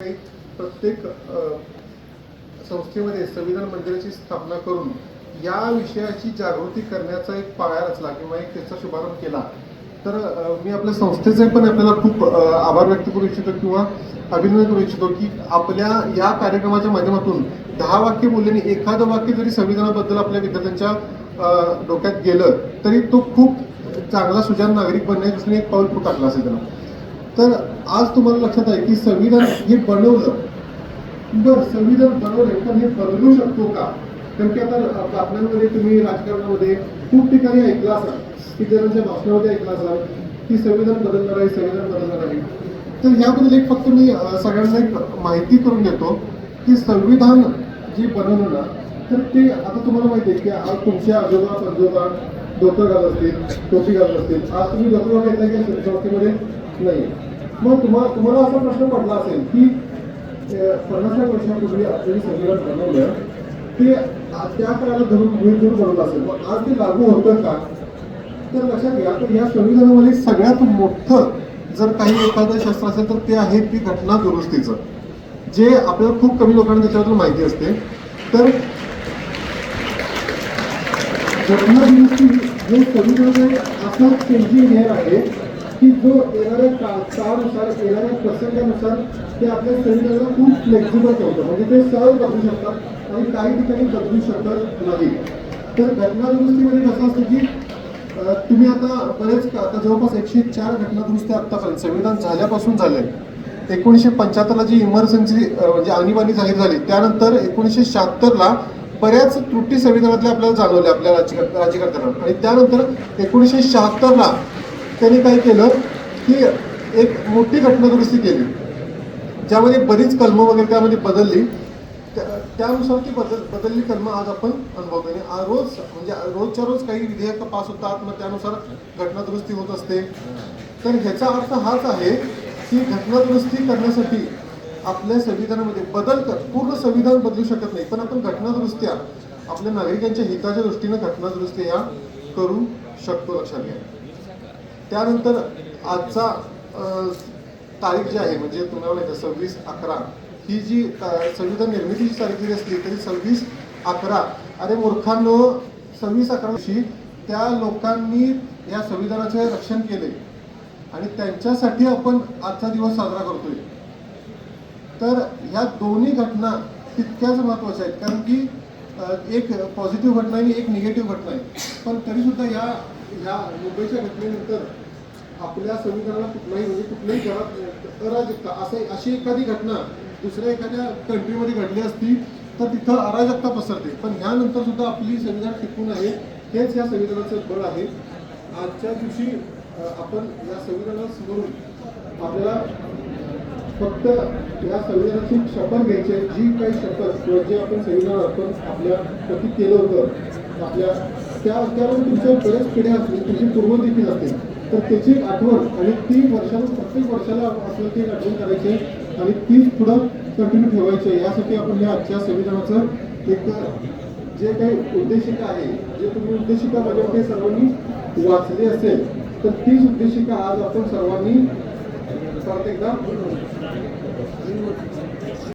प्रत्येक संस्थेमध्ये संविधान मंदिराची स्थापना करून या विषयाची जागृती करण्याचा एक पाया रचला किंवा एक त्याचा शुभारंभ केला. तर मी आपल्या संस्थेचे पण आपल्याला खूप आभार व्यक्त करू इच्छितो किंवा अभिनंदन करू इच्छितो की आपल्या या कार्यक्रमाच्या माध्यमातून दहा वाक्य बोलल्याने एखादं वाक्य जरी संविधानाबद्दल आपल्या विद्यार्थ्यांच्या डोक्यात गेलं तरी तो खूप चांगला सुजाण नागरिक बनण्याच्या दृष्टीने एक पाऊल पुढे टाकला असेल त्यांना. तर आज तुम्हाला लक्षात आहे की संविधान हे बनवलं. बर संविधान बनवलं पण हे बदलू शकतो का? कारण की आता बातम्यांमध्ये तुम्ही राजकारणामध्ये खूप ठिकाणी ऐकलं असाल की जणांच्या भाषणामध्ये ऐकलं असाल की संविधान बदलणार आहे संविधान बदलणार आहे. तर याबद्दल एक फक्त मी सगळ्यांना एक माहिती करून देतो की संविधान जे बनवलं ना तर ते आता तुम्हाला माहिती आहे की आज तुमचे आजोबा पंजोबा डोकं घालत असतील टोपी घालत असतील. आज तुम्ही डोकं घेतला की संस्थेमध्ये नाही. मग तुम्हाला तुम्हाला असा प्रश्न पडला असेल की अं, पन्नास लाख वर्षापूर्वी आपल्याला संविधान बनवलं ते आ- त्या काळाला धरून गृहीत धरून बनवलं असेल. मग आज ते लागू होतं का? तर लक्षात घ्या तर या संविधानामध्ये सगळ्यात मोठं जर काही एखादं शस्त्र असेल तर ते आहे ती घटना दुरुस्तीचं. जे आपल्याला खूप कमी लोकांना त्याच्याबद्दल माहिती असते. तर घटना दुरुस्ती हे संविधानाचं असं चेंजिंग हेअर आहे. की जो येणाऱ्या का- काळानुसार येणाऱ्या प्रसंगानुसार ते आपल्या शरीराला खूप फ्लेक्झिबल ठेवतं. म्हणजे ते सहज बदलू शकतात आणि काही ठिकाणी बदलू शकत नाही तर घटना दुरुस्तीमध्ये कसं असतं की तुम्ही आता बरेच आता जवळपास एकशे चार घटना दुरुस्ती आत्तापर्यंत संविधान झाल्यापासून झाले एकोणीसशे पंच्याहत्तरला जी इमर्जन्सी म्हणजे आणीबाणी जाहीर झाली त्यानंतर एकोणीसशे शहात्तरला बऱ्याच त्रुटी संविधानातल्या आपल्याला जाणवल्या आपल्या राज्यकर्त्यांना आणि त्यानंतर एकोणीसशे शहात्तरला त्यांनी काय केलं की एक मोठी घटना दुरुस्ती केली. ज्यामध्ये बरीच कलमं वगैरे त्यामध्ये बदलली. त्या- त्यानुसार ती बदल बदलली कलमं आज आपण अनुभवतो आणि रोज म्हणजे रोजच्या रोज काही विधेयक पास होतात मग त्यानुसार घटना दुरुस्ती होत असते. तर ह्याचा अर्थ हाच आहे की घटना दुरुस्ती करण्यासाठी आपल्या संविधानामध्ये बदल कर पूर्ण संविधान बदलू शकत नाही. पण आपण घटना दुरुस्त्या आपल्या नागरिकांच्या हिताच्या दृष्टीनं घटना दुरुस्ती ह्या करू शकतो लक्षात घ्या त्यानंतर आजचा तारीख जी आहे म्हणजे तुम्हाला माहिती सव्वीस अकरा ही जी संविधान निर्मितीची तारीख जरी असली तरी सव्वीस अकरा. अरे मूर्खांनो सव्वीस अकरा त्या लोकांनी या संविधानाचे रक्षण केले. आणि त्यांच्यासाठी आपण आजचा दिवस साजरा करतोय. तर ह्या दोन्ही घटना तितक्याच महत्त्वाच्या आहेत. कारण की एक पॉझिटिव्ह घटना आहे आणि एक निगेटिव्ह घटना आहे पण तरीसुद्धा या ह्या मुंबईच्या घटनेनंतर आपल्या संविधानाला कुठलाही म्हणजे कुठल्याही घरात अराजकता असं अशी एखादी घटना दुसऱ्या एखाद्या कंट्रीमध्ये घडली असती तर तिथं अराजकता पसरते. पण ह्यानंतर सुद्धा आपली संविधान टिकून आहे. हेच या संविधानाचं बळ आहे. आजच्या दिवशी आपण या संविधानाला स्मरून आपल्याला फक्त या संविधानाची शपथ घ्यायची आहे. जी काही शपथ किंवा जे आपण संविधान आपण आपल्या प्रती केलं होतं आपल्या त्या त्यावर तुमच्या बऱ्याच पिढ्या असतील तुमची पूर्वदेखील असतील तर त्याची आठवण आणि ती वर्षाला प्रत्येक वर्षाला आपल्याला ती आठवण करायची आहे आणि तीच पुढं कंटिन्यू ठेवायची. आहे यासाठी आपण ह्या आजच्या संविधानाचं एक जे काही उद्देशिका आहे जे तुम्ही उद्देशिका माझ्याकडे सर्वांनी वाचली असेल तर तीच उद्देशिका आज आपण सर्वांनी परत एकदा